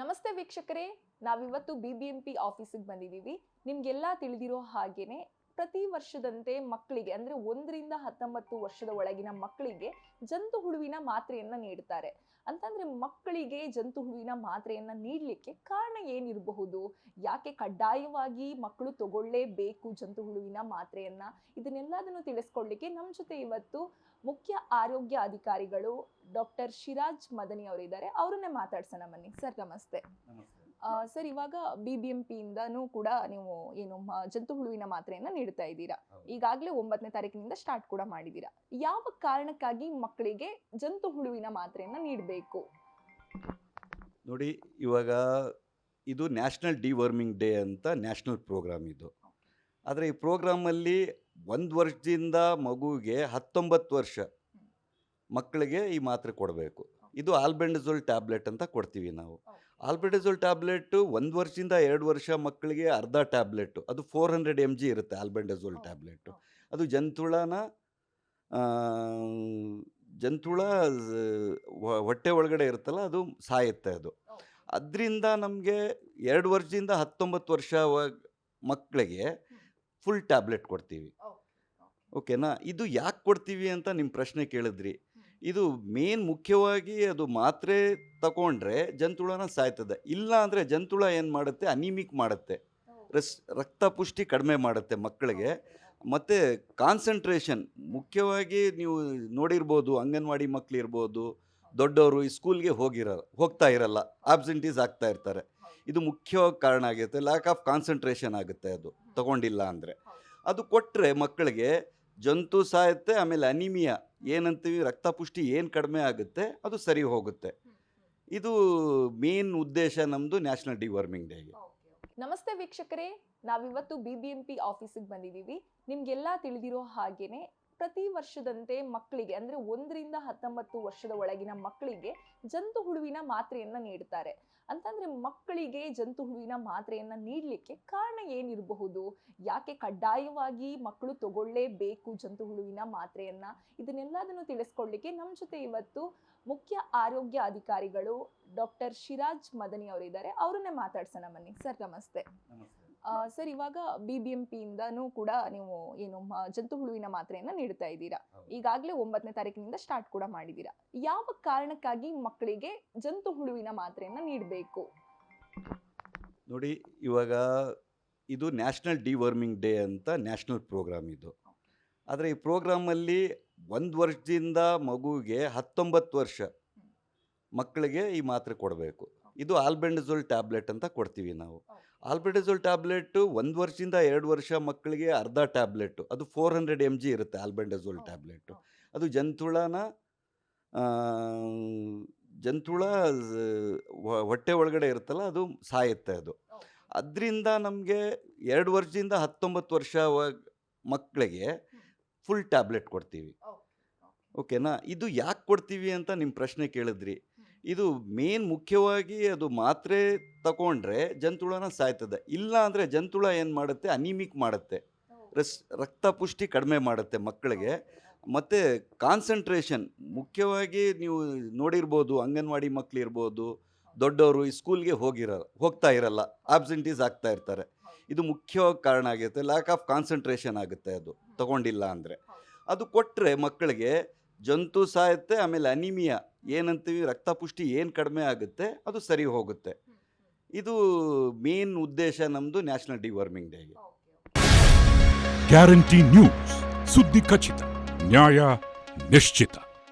ನಮಸ್ತೆ ವೀಕ್ಷಕರೇ. ನಾವಿವತ್ತು ಬಿ ಬಿ ಎಂ ಆಫೀಸಿಗೆ ಬಂದಿದ್ದೀವಿ. ನಿಮಗೆಲ್ಲ ತಿಳಿದಿರೋ ಹಾಗೇನೆ ಪ್ರತಿ ವರ್ಷದಂತೆ ಮಕ್ಕಳಿಗೆ, ಅಂದ್ರೆ ಒಂದರಿಂದ ಹತ್ತೊಂಬತ್ತು ವರ್ಷದ ಒಳಗಿನ ಮಕ್ಕಳಿಗೆ ಜಂತು ಹುಳುವಿನ ಮಾತ್ರೆಯನ್ನ ನೀಡ್ತಾರೆ. ಅಂತಂದ್ರೆ ಮಕ್ಕಳಿಗೆ ಜಂತು ಹುಳುವಿನ ಮಾತ್ರೆಯನ್ನ ನೀಡಲಿಕ್ಕೆ ಕಾರಣ ಏನಿರಬಹುದು? ಯಾಕೆ ಕಡ್ಡಾಯವಾಗಿ ಮಕ್ಕಳು ತಗೊಳ್ಳೇಬೇಕು ಜಂತು ಹುಳುವಿನ ಮಾತ್ರೆಯನ್ನ? ಇದನ್ನೆಲ್ಲದನ್ನು ತಿಳಿಸ್ಕೊಡ್ಲಿಕ್ಕೆ ನಮ್ಮ ಜೊತೆ ಇವತ್ತು ಮುಖ್ಯ ಆರೋಗ್ಯ ಅಧಿಕಾರಿಗಳು ಡಾಕ್ಟರ್ ಶಿರಾಜ್ ಮದನಿ ಅವರಿದ್ದಾರೆ. ಅವರನ್ನೇ ಮಾತಾಡ್ಸೋಣ ಬನ್ನಿ. ಸರ್ ನಮಸ್ತೆ. ಸರ್ ಇವಾಗ ಬಿ ಬಿ ಎಂ ಪಿಯಿಂದನೂ ಕೂಡ ನೀವು ಏನು ಜಂತು ಹುಳುವಿನ ಮಾತ್ರೆಯನ್ನ ನೀಡ್ತಾ ಇದ್ದೀರಾ. ಈಗಾಗಲೇ ಒಂಬತ್ತನೇ ತಾರೀಕಿನಿಂದ ಸ್ಟಾರ್ಟ್ ಕೂಡ ಮಾಡಿದ್ದೀರಾ. ಯಾವ ಕಾರಣಕ್ಕಾಗಿ ಮಕ್ಕಳಿಗೆ ಜಂತು ಹುಳುವಿನ ಮಾತ್ರೆಯನ್ನ ನೀಡಬೇಕು? ನೋಡಿ ಇವಾಗ ಇದು ನ್ಯಾಷನಲ್ ಡಿವರ್ಮಿಂಗ್ ಡೇ ಅಂತ ನ್ಯಾಷನಲ್ ಪ್ರೋಗ್ರಾಮ್ ಇದು. ಆದರೆ ಈ ಪ್ರೋಗ್ರಾಮಲ್ಲಿ ಒಂದು ವರ್ಷದಿಂದ ಮಗುವಿಗೆ ಹತ್ತೊಂಬತ್ತು ವರ್ಷ ಮಕ್ಕಳಿಗೆ ಈ ಮಾತ್ರೆ ಕೊಡಬೇಕು. ಇದು ಆಲ್ಬೆಂಡಜೋಲ್ ಟ್ಯಾಬ್ಲೆಟ್ ಅಂತ ಕೊಡ್ತೀವಿ ನಾವು. ಆಲ್ಬೆಂಡಜೋಲ್ ಟ್ಯಾಬ್ಲೆಟ್ಟು ಒಂದು ವರ್ಷದಿಂದ ಎರಡು ವರ್ಷ ಮಕ್ಕಳಿಗೆ ಅರ್ಧ ಟ್ಯಾಬ್ಲೆಟ್. ಅದು ಫೋರ್ ಹಂಡ್ರೆಡ್ ಎಂ ಜಿ ಇರುತ್ತೆ ಆಲ್ಬೆಂಡಜೋಲ್ ಟ್ಯಾಬ್ಲೆಟ್. ಟ್ಯಾಬ್ಲೆಟ್ಟು ಅದು ಜಂತುಳನ ಜಂತುಳ ಹೊಟ್ಟೆ ಒಳಗಡೆ ಇರುತ್ತಲ್ಲ ಅದು ಸಾಯುತ್ತೆ ಅದು. ಅದರಿಂದ ನಮಗೆ ಎರಡು ವರ್ಷದಿಂದ ಹತ್ತೊಂಬತ್ತು ವರ್ಷ ಮಕ್ಕಳಿಗೆ ಫುಲ್ ಟ್ಯಾಬ್ಲೆಟ್ ಕೊಡ್ತೀವಿ. ಓಕೆನಾ? ಇದು ಯಾಕೆ ಕೊಡ್ತೀವಿ ಅಂತ ನಿಮ್ಮ ಪ್ರಶ್ನೆ ಕೇಳಿದ್ರಿ. ಇದು ಮೇನ್ ಮುಖ್ಯವಾಗಿ ಅದು ಮಾತ್ರೆ ತಗೊಂಡ್ರೆ ಜಂತುಳನ ಸಾಯ್ತದೆ. ಇಲ್ಲ ಅಂದರೆ ಜಂತುಳ ಏನು ಮಾಡುತ್ತೆ? ಅನಿಮಿಕ್ ಮಾಡುತ್ತೆ. ರಸ್ ರಕ್ತ ಪುಷ್ಟಿ ಕಡಿಮೆ ಮಾಡುತ್ತೆ ಮಕ್ಕಳಿಗೆ. ಮತ್ತು ಕಾನ್ಸಂಟ್ರೇಷನ್ ಮುಖ್ಯವಾಗಿ ನೀವು ನೋಡಿರ್ಬೋದು ಅಂಗನವಾಡಿ ಮಕ್ಳು ಇರ್ಬೋದು ದೊಡ್ಡವರು ಈ ಸ್ಕೂಲ್ಗೆ ಹೋಗಿರಲ್ಲ ಹೋಗ್ತಾ ಇರಲ್ಲ ಆಬ್ಸೆಂಟೀಸ್ ಆಗ್ತಾ ಇರ್ತಾರೆ. ಇದು ಮುಖ್ಯವಾಗಿ ಕಾರಣ ಆಗಿರುತ್ತೆ ಲ್ಯಾಕ್ ಆಫ್ ಕಾನ್ಸಂಟ್ರೇಷನ್ ಆಗುತ್ತೆ ಅದು ತಗೊಂಡಿಲ್ಲ ಅಂದರೆ. ಅದು ಕೊಟ್ಟರೆ ಮಕ್ಕಳಿಗೆ ಜಂತು ಸಾಯುತ್ತೆ, ಆಮೇಲೆ ಅನಿಮಿಯಾ. ಏನಂತೀವಿ? ರಕ್ತ ಪುಷ್ಟಿ ಏನು ಕಡಿಮೆ ಆಗುತ್ತೆ, ಅದು ಸರಿ ಹೋಗುತ್ತೆ. ಇದು ಮೇನ್ ಉದ್ದೇಶ ನಮ್ಮದು ನ್ಯಾಷನಲ್ ಡಿವಾರ್ಮಿಂಗ್ ಡೇಗೆ ನಮಸ್ತೆ ವೀಕ್ಷಕರೇ. ನಾವಿವತ್ತು ಬಿ ಬಿ ಎಂ ಪಿ ಆಫೀಸಿಗೆ ಬಂದಿದ್ದೀವಿ. ನಿಮಗೆಲ್ಲ ತಿಳಿದಿರೋ ಹಾಗೇನೆ ಪ್ರತಿ ವರ್ಷದಂತೆ ಮಕ್ಕಳಿಗೆ, ಅಂದ್ರೆ ಒಂದರಿಂದ ಹತ್ತೊಂಬತ್ತು ವರ್ಷದ ಒಳಗಿನ ಮಕ್ಕಳಿಗೆ ಜಂತು ಹುಳುವಿನ ಮಾತ್ರೆಯನ್ನ ನೀಡ್ತಾರೆ. ಅಂತಂದ್ರೆ ಮಕ್ಕಳಿಗೆ ಜಂತು ಹುಳುವಿನ ಮಾತ್ರೆಯನ್ನ ನೀಡಲಿಕ್ಕೆ ಕಾರಣ ಏನಿರಬಹುದು? ಯಾಕೆ ಕಡ್ಡಾಯವಾಗಿ ಮಕ್ಕಳು ತಗೊಳ್ಳೇಬೇಕು ಜಂತು ಹುಳುವಿನ ಮಾತ್ರೆಯನ್ನ? ಇದನ್ನೆಲ್ಲದನ್ನು ತಿಳಿಸ್ಕೊಡ್ಲಿಕ್ಕೆ ನಮ್ಮ ಜೊತೆ ಇವತ್ತು ಮುಖ್ಯ ಆರೋಗ್ಯ ಅಧಿಕಾರಿಗಳು ಡಾಕ್ಟರ್ ಶಿರಾಜ್ ಮದನಿ ಅವರಿದ್ದಾರೆ. ಅವರನ್ನೇ ಮಾತಾಡ್ಸೋಣ ಬನ್ನಿ. ಸರ್ ನಮಸ್ತೆ. ಸರ್ ಇವಾಗ ಬಿ ಬಿ ಎಂ ಪಿಯಿಂದನೂ ಕೂಡ ನೀವು ಏನು ಜಂತು ಹುಳುವಿನ ಮಾತ್ರೆಯನ್ನು ನೀಡ್ತಾ ಇದ್ದೀರಾ. ಈಗಾಗಲೇ ಒಂಬತ್ತನೇ ತಾರೀಕಿನಿಂದ ಸ್ಟಾರ್ಟ್ ಕೂಡ ಮಾಡಿದ್ದೀರಾ. ಯಾವ ಕಾರಣಕ್ಕಾಗಿ ಮಕ್ಕಳಿಗೆ ಜಂತು ಹುಳುವಿನ ಮಾತ್ರೆಯನ್ನು ನೀಡಬೇಕು? ನೋಡಿ ಇವಾಗ ಇದು ನ್ಯಾಷನಲ್ ಡಿವರ್ಮಿಂಗ್ ಡೇ ಅಂತ ನ್ಯಾಷನಲ್ ಪ್ರೋಗ್ರಾಮ್ ಇದು. ಆದರೆ ಈ ಪ್ರೋಗ್ರಾಮಲ್ಲಿ ಒಂದು ವರ್ಷದಿಂದ ಮಗುವಿಗೆ ಹತ್ತೊಂಬತ್ತು ವರ್ಷ ಮಕ್ಕಳಿಗೆ ಈ ಮಾತ್ರೆ ಕೊಡಬೇಕು. ಇದು ಆಲ್ಬೆಂಡಜೋಲ್ ಟ್ಯಾಬ್ಲೆಟ್ ಅಂತ ಕೊಡ್ತೀವಿ ನಾವು. ಆಲ್ಬೆಂಡಜೋಲ್ ಟ್ಯಾಬ್ಲೆಟ್ಟು ಒಂದು ವರ್ಷದಿಂದ ಎರಡು ವರ್ಷ ಮಕ್ಕಳಿಗೆ ಅರ್ಧ ಟ್ಯಾಬ್ಲೆಟ್ಟು ಅದು ಫೋರ್ ಹಂಡ್ರೆಡ್ ಎಂ ಜಿ ಇರುತ್ತೆ ಆಲ್ಬೆಂಡಜೋಲ್ ಟ್ಯಾಬ್ಲೆಟ್. ಅದು ಜಂತುಳನ ಜಂತುಳ ಹೊಟ್ಟೆ ಒಳಗಡೆ ಇರುತ್ತಲ್ಲ ಅದು ಸಾಯುತ್ತೆ ಅದು. ಅದರಿಂದ ನಮಗೆ ಎರಡು ವರ್ಷದಿಂದ ಹತ್ತೊಂಬತ್ತು ವರ್ಷ ಮಕ್ಕಳಿಗೆ ಫುಲ್ ಟ್ಯಾಬ್ಲೆಟ್ ಕೊಡ್ತೀವಿ. ಓಕೆನಾ? ಇದು ಯಾಕೆ ಕೊಡ್ತೀವಿ ಅಂತ ನಿಮ್ಮ ಪ್ರಶ್ನೆ ಕೇಳಿದ್ರಿ. ಇದು ಮೇನ್ ಮುಖ್ಯವಾಗಿ ಅದು ಮಾತ್ರೆ ತಗೊಂಡ್ರೆ ಜಂತುಳನ ಸಾಯ್ತದೆ. ಇಲ್ಲ ಅಂದರೆ ಜಂತುಳ ಏನು ಮಾಡುತ್ತೆ? ಅನಿಮಿಕ್ ಮಾಡುತ್ತೆ. ರಸ್ ರಕ್ತ ಪುಷ್ಟಿ ಕಡಿಮೆ ಮಾಡುತ್ತೆ ಮಕ್ಕಳಿಗೆ. ಮತ್ತು ಕಾನ್ಸಂಟ್ರೇಷನ್ ಮುಖ್ಯವಾಗಿ ನೀವು ನೋಡಿರ್ಬೋದು ಅಂಗನವಾಡಿ ಮಕ್ಳು ಇರ್ಬೋದು ದೊಡ್ಡವರು ಈ ಸ್ಕೂಲ್ಗೆ ಹೋಗಿರಲ್ಲ ಹೋಗ್ತಾ ಇರಲ್ಲ ಆಬ್ಸೆಂಟೀಸ್ ಆಗ್ತಾ ಇರ್ತಾರೆ. ಇದು ಮುಖ್ಯವಾಗಿ ಕಾರಣ ಆಗಿರುತ್ತೆ ಲ್ಯಾಕ್ ಆಫ್ ಕಾನ್ಸಂಟ್ರೇಷನ್ ಆಗುತ್ತೆ ಅದು ತಗೊಂಡಿಲ್ಲ ಅಂದರೆ. ಅದು ಕೊಟ್ಟರೆ ಮಕ್ಕಳಿಗೆ ಜಂತು ಸಾಯುತ್ತೆ ಆಮೇಲೆ ಅನಿಮಿಯಾ. ಏನಂತೀವಿ? ರಕ್ತ ಪುಷ್ಟಿ ಏನು ಕಡಿಮೆ ಆಗುತ್ತೆ ಅದು ಸರಿ ಹೋಗುತ್ತೆ. ಇದು ಮೇನ್ ಉದ್ದೇಶ ನಮ್ಮದು ನ್ಯಾಷನಲ್ ಡಿವರ್ಮಿಂಗ್ ಡೇಗೆ. Guarantee news. ಸುದ್ದಿ ಖಚಿತ ನ್ಯಾಯ ನಿಶ್ಚಿತ.